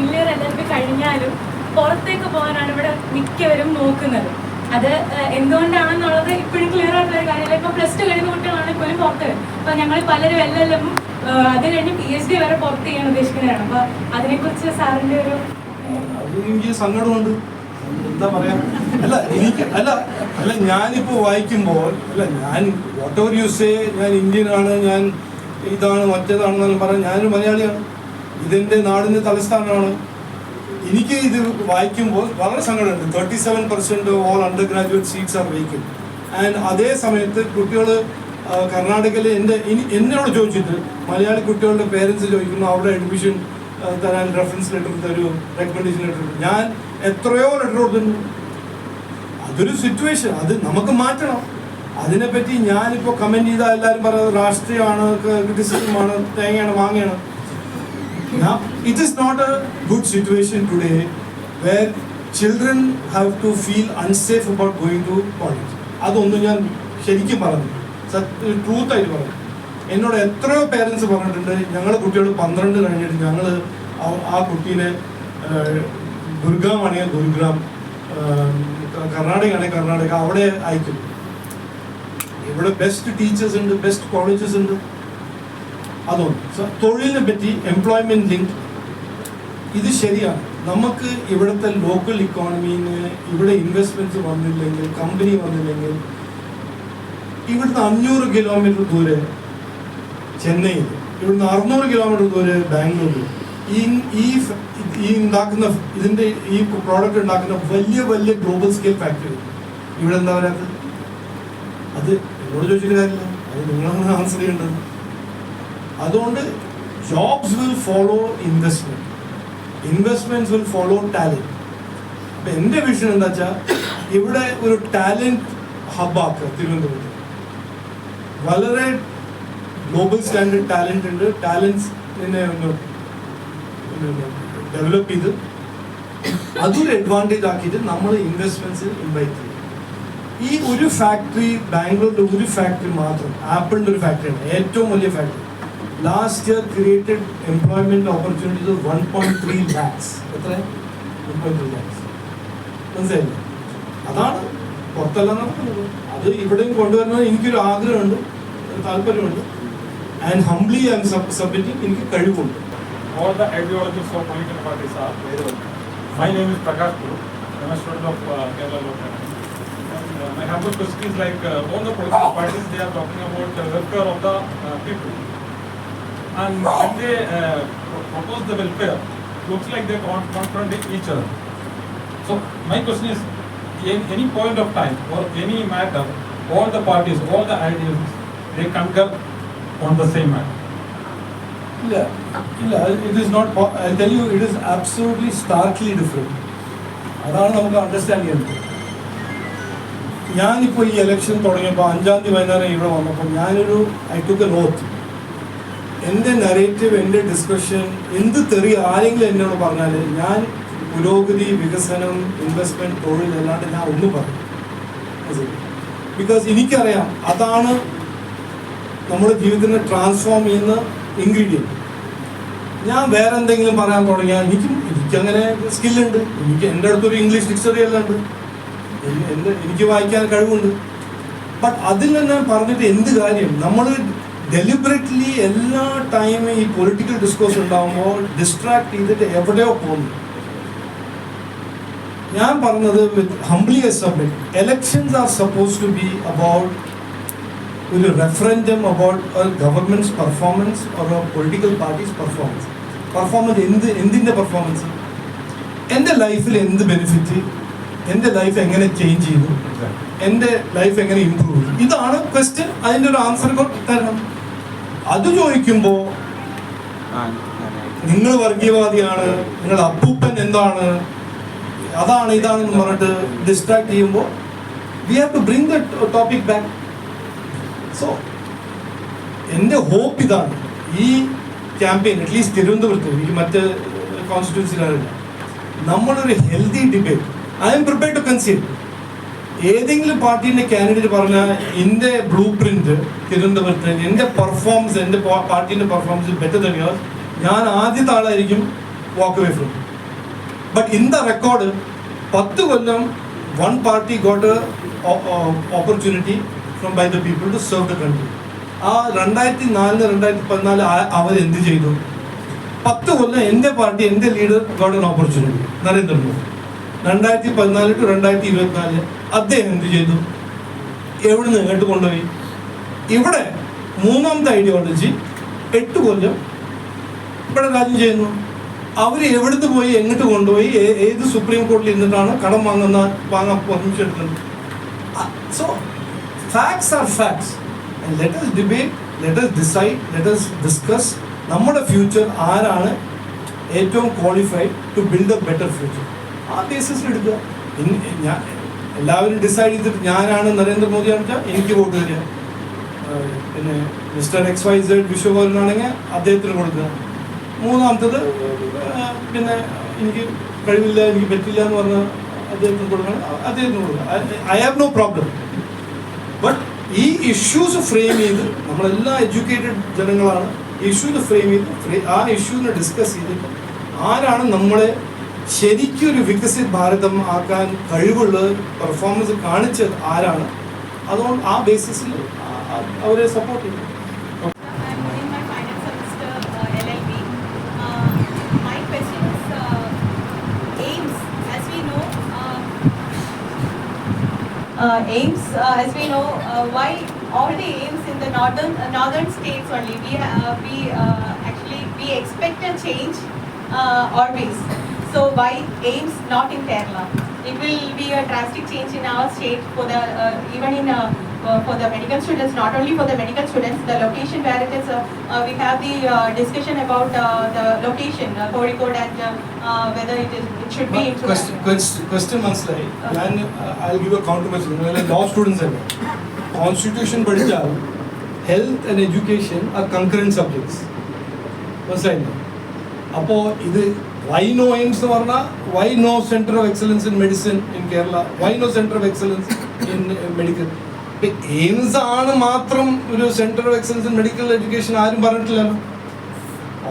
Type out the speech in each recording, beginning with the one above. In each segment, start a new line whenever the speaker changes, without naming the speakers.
Year എല്ലാവർക്കും കഴിഞ്ഞാലും പുറത്തേക്ക് പോകാനാണ് ഇവിടെ മിക്കവരും നോക്കുന്നത്. അത് എന്തുകൊണ്ടാണെന്നുള്ളത് ഇപ്പോഴും ക്ലിയർ ആയിട്ടുള്ള ഒരു കാര്യമില്ല. ഇപ്പൊ പ്ലസ് ടു കഴിയുന്ന കുട്ടികളാണെങ്കിൽ പോലും പുറത്ത് വരും. അപ്പൊ ഞങ്ങൾ പലരും എല്ലാം അത് കഴിഞ്ഞ് പി എച്ച് ഡി വരെ പുറത്ത് ചെയ്യാൻ ഉദ്ദേശിക്കുന്നതാണ് അപ്പൊ അതിനെക്കുറിച്ച് സാറിന്റെ ഒരു
എനിക്ക് സങ്കടമുണ്ട്. എന്താ പറയാ? അല്ല എനിക്ക് അല്ല അല്ല ഞാനിപ്പോ വായിക്കുമ്പോൾ അല്ല ഞാൻ വാട്ട് എവർ യു സേ ഞാൻ ഇന്ത്യൻ ആണ് ഞാൻ ഇതാണ് മറ്റേതാണെന്നെല്ലാം പറഞ്ഞാൽ ഞാനൊരു മലയാളിയാണ്. ഇതെന്റെ നാടിന്റെ തലസ്ഥാനമാണ്. എനിക്ക് ഇത് വായിക്കുമ്പോൾ വളരെ സങ്കടമുണ്ട്. Thirty seven percent all undergraduate seats are വഹിക്കും ആൻഡ് അതേ സമയത്ത് കുട്ടികൾ കർണാടകയിലെ എന്റെ എന്നോട് ചോദിച്ചിട്ട് മലയാളി കുട്ടികളുടെ പേരൻസ് ചോദിക്കുന്നു അവിടെ അഡ്മിഷൻ തരാൻ റെഫറൻസ് ലെറ്റർ തരുമോ റെക്കമെൻഡേഷൻ ലെറ്റർ ഞാൻ എത്രയോ ലെറ്റർ കൊടുത്തിട്ടുണ്ട്. അതൊരു സിറ്റുവേഷൻ അത് നമുക്ക് മാറ്റണം. അതിനെപ്പറ്റി ഞാനിപ്പോൾ കമന്റ് ചെയ്താൽ എല്ലാവരും പറയുന്നത് രാഷ്ട്രീയമാണ് ക്രിറ്റിസിസമാണ് തേങ്ങയാണ് മാങ്ങയാണ്. Now, it is not a good situation today where children have to feel unsafe about going to college. അതൊന്നും ഞാൻ ശരിക്കും പറഞ്ഞു ട്രൂത്ത് ആയിട്ട് പറഞ്ഞു എന്നോട് എത്രയോ പേരൻസ് പറഞ്ഞിട്ടുണ്ട് ഞങ്ങളുടെ കുട്ടികൾ പന്ത്രണ്ട് കഴിഞ്ഞിട്ട് ഞങ്ങൾ ആ കുട്ടീനെ ഗുരുഗ്രാം ആണെങ്കിൽ ഗുരുഗ്രാം കർണാടക ആണെങ്കിൽ കർണാടക അവിടെ അയക്കും. ഇവിടെ ബെസ്റ്റ് ടീച്ചേഴ്സ് ഉണ്ട് ബെസ്റ്റ് കോളേജസ് ഉണ്ട്. സ- തൊഴിലിനെ പറ്റി എംപ്ലോയ്മെന്റ് ലിങ്ക് ഇത് ശരിയാണ്. നമുക്ക് ഇവിടുത്തെ ലോക്കൽ ഇക്കോണമിന് ഇവിടെ ഇൻവെസ്റ്റ്മെന്റ്സ് വന്നില്ലെങ്കിൽ കമ്പനി വന്നില്ലെങ്കിൽ ഇവിടുന്ന് അഞ്ഞൂറ് കിലോമീറ്റർ ദൂരെ ചെന്നൈയിൽ ഇവിടുന്ന് അറുന്നൂറ് കിലോമീറ്റർ ദൂരെ ബാംഗ്ലൂരിൽ ഈ ഈ ഈ ഉണ്ടാക്കുന്ന ഇതിന്റെ ഈ പ്രോഡക്റ്റ് ഉണ്ടാക്കുന്ന വലിയ വലിയ ഗ്ലോബൽ സ്കെയിൽ ഫാക്ടറി ഇവിടെ എന്താ പറയാത്തത്? അത് എന്നോട് ചോദിച്ചിട്ട് കാര്യമില്ല. അത് നിങ്ങളാണ് ആൻസർ ചെയ്യേണ്ടത്. അതുകൊണ്ട് jobs will follow investment investments will follow talent അപ്പൊ എന്റെ വിഷൻ എന്താ വെച്ചാൽ ഇവിടെ ഒരു ടാലന്റ് ഹബ്ബാക്കുക തിരുവനന്തപുരത്ത്. വളരെ ഗ്ലോബൽ സ്റ്റാൻഡേർഡ് ടാലന്റ് ഉണ്ട്. ടാലൻസ് ഒന്ന് ഡെവലപ്പ് ചെയ്ത് അതൊരു അഡ്വാന്റേജ് ആക്കിയിട്ട് നമ്മൾ ഇൻവെസ്റ്റ്മെന്റ്സ് ഇൻവൈറ്റ് ചെയ്യും. ഈ ഒരു ഫാക്ടറി ബാംഗ്ലൂരിന്റെ ഒരു ഫാക്ടറി മാത്രം ആപ്പിളിന്റെ ഒരു ഫാക്ടറിയാണ് ഏറ്റവും വലിയ factory Last year created employment opportunities one point three lakhs എത്ര വൺ പോയിന്റ് ത്രീ ലാക്സ് മനസ്സിലായില്ലേ അതാണ് പുറത്തെല്ലാം നടക്കുന്നത് അത് ഇവിടെയും കൊണ്ടുവരുന്നത് എനിക്കൊരു ആഗ്രഹമുണ്ട് ഒരു താല്പര്യമുണ്ട് and humbly I am submitting എനിക്ക് കഴിവുണ്ട്
all the ideologies of political parties are very well. My name is Prakash Puru. I'm a student of uh, Kerala Law Academy. And uh, my humble question is like uh, all the political parties, they are talking about the welfare of the uh, people. And when they uh, pro- propose the welfare, looks like they're con- confronting each other. So my question is, in any point of time or any matter, all the parties, all the ideologies, they concur on the same matter.
ഇല്ല ഇല്ല it is not I tell you it is absolutely starkly different അതാണ് നമുക്ക് understand ചെയ്യുന്നത് ഞാനിപ്പോൾ ഈ election തുടങ്ങിയപ്പോൾ അഞ്ചാം തീയതി വൈകുന്നേരം ഇവിടെ വന്നപ്പോൾ ഞാനൊരു ഐ ടുക്ക് എ നോട്ട് എന്റെ നരേറ്റീവ് എന്റെ ഡിസ്കഷൻ എന്ത് തെറി ആരെങ്കിലും എന്നോട് പറഞ്ഞാൽ ഞാൻ പുരോഗതി വികസനം ഇൻവെസ്റ്റ്മെന്റ് തൊഴിൽ അല്ലാണ്ട് ഞാൻ ഒന്നും പറയും ബിക്കോസ് എനിക്കറിയാം അതാണ് നമ്മുടെ ജീവിതത്തിനെ ട്രാൻസ്ഫോം ചെയ്യുന്ന ഇൻഗ്രീഡിയന്റ് ഞാൻ വേറെ എന്തെങ്കിലും പറയാൻ തുടങ്ങിയാൽ എനിക്കും എനിക്കങ്ങനെ സ്കില്ലുണ്ട് എനിക്ക് എന്റെ അടുത്തൊരു ഇംഗ്ലീഷ് ഡിക്ഷണറി എല്ലാം ഉണ്ട്. എന്റെ എനിക്ക് വായിക്കാൻ കഴിവുണ്ട്. ബട്ട് അതിൽ തന്നെ പറഞ്ഞിട്ട് എന്ത് കാര്യം? നമ്മൾ ഡെലിബറേറ്റ്ലി എല്ലാ ടൈമും ഈ പൊളിറ്റിക്കൽ ഡിസ്കോഴ്സ് ഉണ്ടാകുമ്പോൾ ഡിസ്ട്രാക്ട് ചെയ്തിട്ട് എവിടെയോ പോകുന്നു. ഞാൻ പറഞ്ഞത് with humbly submit elections are suppose to be about ഒരു referendum about government's performance or political parties performance performance എന്ത് എന്തിന്റെ പെർഫോമൻസ് എന്റെ ലൈഫിൽ എന്ത് ബെനിഫിറ്റ് എന്റെ ലൈഫ് എങ്ങനെ ചേഞ്ച് ചെയ്തു? എന്റെ ലൈഫ് എങ്ങനെ ഇമ്പ്രൂവ് ചെയ്തു? ഇതാണ് ക്വസ്റ്റ്യൻ അതിന്റെ ഒരു ആൻസർ തരണം. അത് ചോദിക്കുമ്പോൾ നിങ്ങൾ വർഗീയവാദിയാണ് നിങ്ങൾ അപ്പൂപ്പൻ എന്താണ് അതാണ് ഇതാണെന്ന് പറഞ്ഞിട്ട് ഡിസ്ട്രാക്ട് ചെയ്യുമ്പോൾ we have to bring the topic back so എന്റെ ഹോപ്പ് ഇതാണ്. ഈ ക്യാമ്പയിൻ അറ്റ്ലീസ്റ്റ് തിരുവനന്തപുരത്ത് എനിക്ക് മറ്റ് കോൺസ്റ്റിറ്റ്യൂൻസിലാണ് നമ്മളൊരു healthy debate I'm prepare to concede ഏതെങ്കിലും പാർട്ടീന്റെ കാൻഡിഡേറ്റ് പറഞ്ഞാൽ എന്റെ ബ്ലൂ പ്രിന്റ് തിരുവനന്തപുരത്ത് എന്റെ പെർഫോമൻസ് എന്റെ പാർട്ടീന്റെ പെർഫോമൻസ് ബെറ്റർ തന്നെയാണ് ഞാൻ ആദ്യത്തെ ആളായിരിക്കും walk way from but in the record പത്ത് കൊല്ലം one party got opportunity from by the people to serve the country ആ രണ്ടായിരത്തി നാലിന് രണ്ടായിരത്തി പതിനാല് അവർ എന്ത് ചെയ്തു? പത്ത് കൊല്ലം എന്റെ പാർട്ടി എന്റെ ലീഡർ ഗോട്ട് ഓപ്പർച്യൂണിറ്റി നരേന്ദ്രമോദി. രണ്ടായിരത്തി പതിനാല് ടു രണ്ടായിരത്തി ഇരുപത്തിനാല് അദ്ദേഹം എന്ത് ചെയ്തു? എവിടെ നിന്ന് എട്ട് കൊണ്ടുപോയി? ഇവിടെ മൂന്നാമത്തെ ഐഡിയോളജി എട്ട് കൊല്ലം ഇവിടെ രാജ്യം ചെയ്യുന്നു. അവർ എവിടുന്ന് പോയി എങ്ങോട്ട് കൊണ്ടുപോയി ഏത് സുപ്രീം കോടതിയിൽ നിന്നിട്ടാണ് കടം വാങ്ങുന്ന വാങ്ങാൻ permission so facts are facts let's debate let's decide let's discuss നമ്മുടെ ഫ്യൂച്ചർ ആരാണ് ഏറ്റവും qualified to build a better future ആ ബേസിസിൽ എടുക്കുക. ഞാൻ എല്ലാവരും ഡിസൈഡ് ചെയ്തിട്ട് ഞാനാണ് നരേന്ദ്രമോദിയാണെന്ന് വെച്ചാൽ എനിക്ക് വോട്ട് തരിക പിന്നെ മിസ്റ്റർ എക്സ് വൈ സെഡ് വിശ്വഭവനാണെങ്കിൽ അദ്ദേഹത്തിന് കൊടുക്കുക. മൂന്നാമത്തത് പിന്നെ എനിക്ക് കഴിവില്ല എനിക്ക് പറ്റില്ല എന്ന് പറഞ്ഞ അദ്ദേഹത്തിന് കൊടുക്കണം. അദ്ദേഹത്തിന് കൊടുക്കുക. I have no problem but ഈ ഇഷ്യൂസ് ഫ്രെയിം ചെയ്ത് നമ്മളെല്ലാം എഡ്യൂക്കേറ്റഡ് ജനങ്ങളാണ് ഇഷ്യൂസ് ഫ്രെയിം ചെയ്ത് ആ ഇഷ്യൂവിനെ ഡിസ്കസ് ചെയ്തിട്ട് ആരാണ് നമ്മളെ ശരിക്കും ഒരു വികസിത് ഭാരതം ആക്കാൻ കഴിവുള്ള പെർഫോമൻസ് കാണിച്ചത് ആരാണ് അതുകൊണ്ട് ആ ബേസിസിൽ അവരെ സപ്പോർട്ട് ചെയ്യും
I'm in my final semester uh, LLB. Uh, my question is uh, aims. As we know, uh, uh, aims. Uh, as we know, uh, why all the aims in the northern uh, northern states only. We uh, we uh, actually we expect a change uh, always. So why aims not in Kerala? It will be a drastic change in our state for the uh, even in. Uh, uh, for the medical students, not only for the medical students, the location where it is, uh, uh, we have the uh, discussion about uh, the location, uh, Kozhikode and uh, uh, whether it is, it should be into.
Question മനസ്സിലായി ഞാൻ I give a counter message നിങ്ങൾ law students അല്ലേ constitution പഠിച്ചാൽ health and education are concurrent subjects മനസ്സിലായില്ലേ അപ്പോൾ ഇത് why no AIIMS എന്ന് പറഞ്ഞാൽ why no centre of excellence in medicine in Kerala why no centre of excellence in medical AIIMS ആണ് മാത്രം ഒരു centre of excellence in medical education ആരും പറഞ്ഞിട്ടില്ലല്ലോ.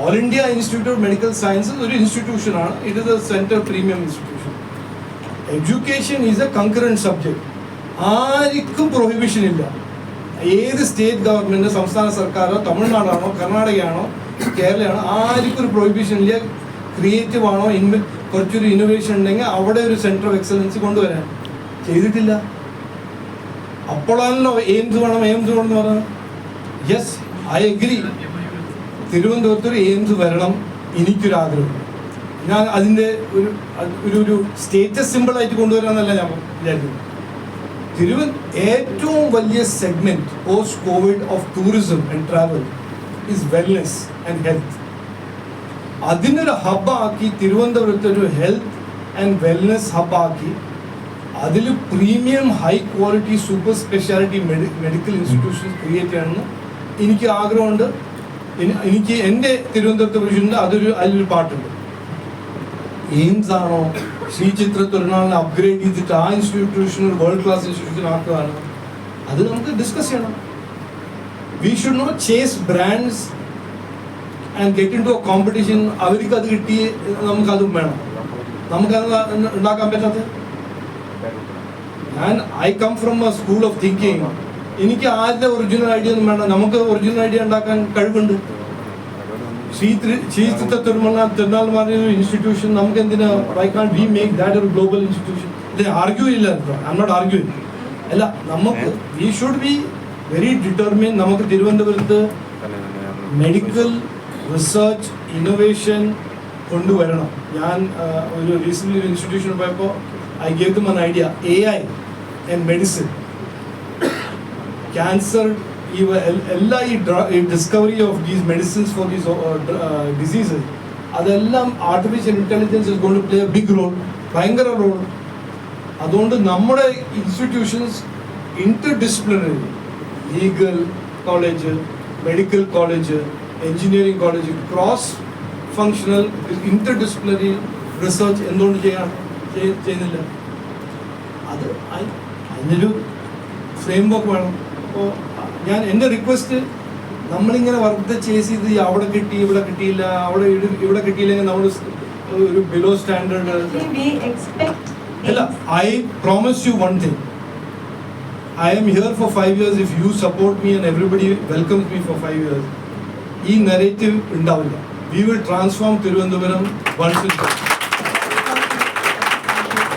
All India Institute of Medical Sciences ഒരു ഇൻസ്റ്റിറ്റ്യൂഷനാണ് it is a centre premium institution education is a concurrent subject ആർക്കും prohibition ഇല്ല. ഏത് state government സംസ്ഥാന സർക്കാരോ തമിഴ്നാടാണോ കർണാടകയാണോ കേരളയാണോ ആർക്കും ഒരു പ്രൊഹിബിഷൻ ഇല്ല. ക്രിയേറ്റീവ് ആണോ? ഇൻവ കുറച്ചൊരു ഇന്നോവേഷൻ ഉണ്ടെങ്കിൽ അവിടെ ഒരു സെന്റർ ഓഫ് എക്സലൻസ് കൊണ്ടുവരാൻ. ചെയ്തിട്ടില്ല. അപ്പോഴാണല്ലോ എയിംസ് വേണം എയിംസ് വേണം എന്ന് പറഞ്ഞത്. യെസ് ഐ അഗ്രി തിരുവനന്തപുരത്ത് ഒരു എയിംസ് വരണം എനിക്കൊരാഗ്രഹം. ഞാൻ അതിന്റെ ഒരു ഒരു ഒരു സ്റ്റേറ്റസ് സിമ്പിളായിട്ട് കൊണ്ടുവരാമെന്നല്ല ഞാൻ വിചാരിക്കുന്നത് തിരുവൻ ഏറ്റവും വലിയ segment post COVID of tourism and travel is wellness and health അതിനൊരു ഹബ്ബാക്കി തിരുവനന്തപുരത്ത് ഒരു ഹെൽത്ത് ആൻഡ് വെൽനെസ് ഹബ്ബാക്കി അതിൽ premium high quality super speciality medical institution create ചെയ്യണമെന്ന് എനിക്ക് ആഗ്രഹമുണ്ട്. എനി- എനിക്ക് എന്റെ തിരുവനന്തപുരത്തെ വിഷയമുണ്ട് അതൊരു അതിലൊരു പാട്ടുണ്ട്. എയിംസ് ആണോ? ശ്രീ ചിത്ര തൊഴിലാളിനെ അപ്ഗ്രേഡ് ചെയ്തിട്ട് ആ ഇൻസ്റ്റിറ്റ്യൂഷൻ ഒരു വേൾഡ് ക്ലാസ് ഇൻസ്റ്റിറ്റ്യൂഷൻ ആക്കുകയാണ്. അത് നമുക്ക് ഡിസ്കസ് ചെയ്യണം. We should no chase brands and get into competition അവർക്ക് അത് കിട്ടി നമുക്കത് വേണം. നമുക്കത് ഉണ്ടാക്കാൻ പറ്റാത്തത്? ഞാൻ I come from a school of thinking എനിക്ക് ആരുടെ ഒറിജിനൽ ഐഡിയ ഒന്നും വേണ്ട. നമുക്ക് ഒറിജിനൽ ഐഡിയ ഉണ്ടാക്കാൻ കഴിവുണ്ട്. ശ്രീ ശ്രീ തിരുമല തിരുനാൾ പറഞ്ഞ ഇൻസ്റ്റിറ്റ്യൂഷൻ നമുക്ക് എന്തിനാ why can't we make that ഒരു ഗ്ലോബൽ ഇൻസ്റ്റിറ്റ്യൂഷൻ ഇത് ആർഗ്യൂ ഇല്ല. ഐ നോട്ട് ആർഗ്യൂ അല്ല നമുക്ക് we should be very determine നമുക്ക് തിരുവനന്തപുരത്ത് മെഡിക്കൽ റിസർച്ച് ഇന്നോവേഷൻ കൊണ്ടുവരണം. ഞാൻ ഒരു റീസെന്റ് ഒരു ഇൻസ്റ്റിറ്റ്യൂഷനിൽ പോയപ്പോൾ I gave them an idea A I and medicine cancer ഈ എല്ലാ ഈ ഈ discovery of these medicines for these diseases അതെല്ലാം artificial intelligence is gonna play a big role ഭയങ്കര റോൾ അതുകൊണ്ട് നമ്മുടെ institutions interdisciplinary legal college medical college engineering college cross functional interdisciplinary research എന്തുകൊണ്ട് ചെയ്യാൻ ചെയ്- ചെയ്യുന്നില്ല? അത് അതിനൊരു ഫ്രെയിം വർക്ക് വേണം അപ്പോൾ ഞാൻ എന്റെ റിക്വസ്റ്റ് നമ്മളിങ്ങനെ വെറുതെ ചേസ് ചെയ്ത് അവിടെ കിട്ടി ഇവിടെ കിട്ടിയില്ല അവിടെ ഇവിടെ കിട്ടിയില്ലെങ്കിൽ നമ്മൾ ഒരു ബിലോ സ്റ്റാൻഡേർഡ്. അല്ല I promise you one thing I'm here for five years if you support me and everybody welcomes me for five years ഈ നെറേറ്റീവ് ഉണ്ടാവില്ല. We will transform Thiruvananthapuram once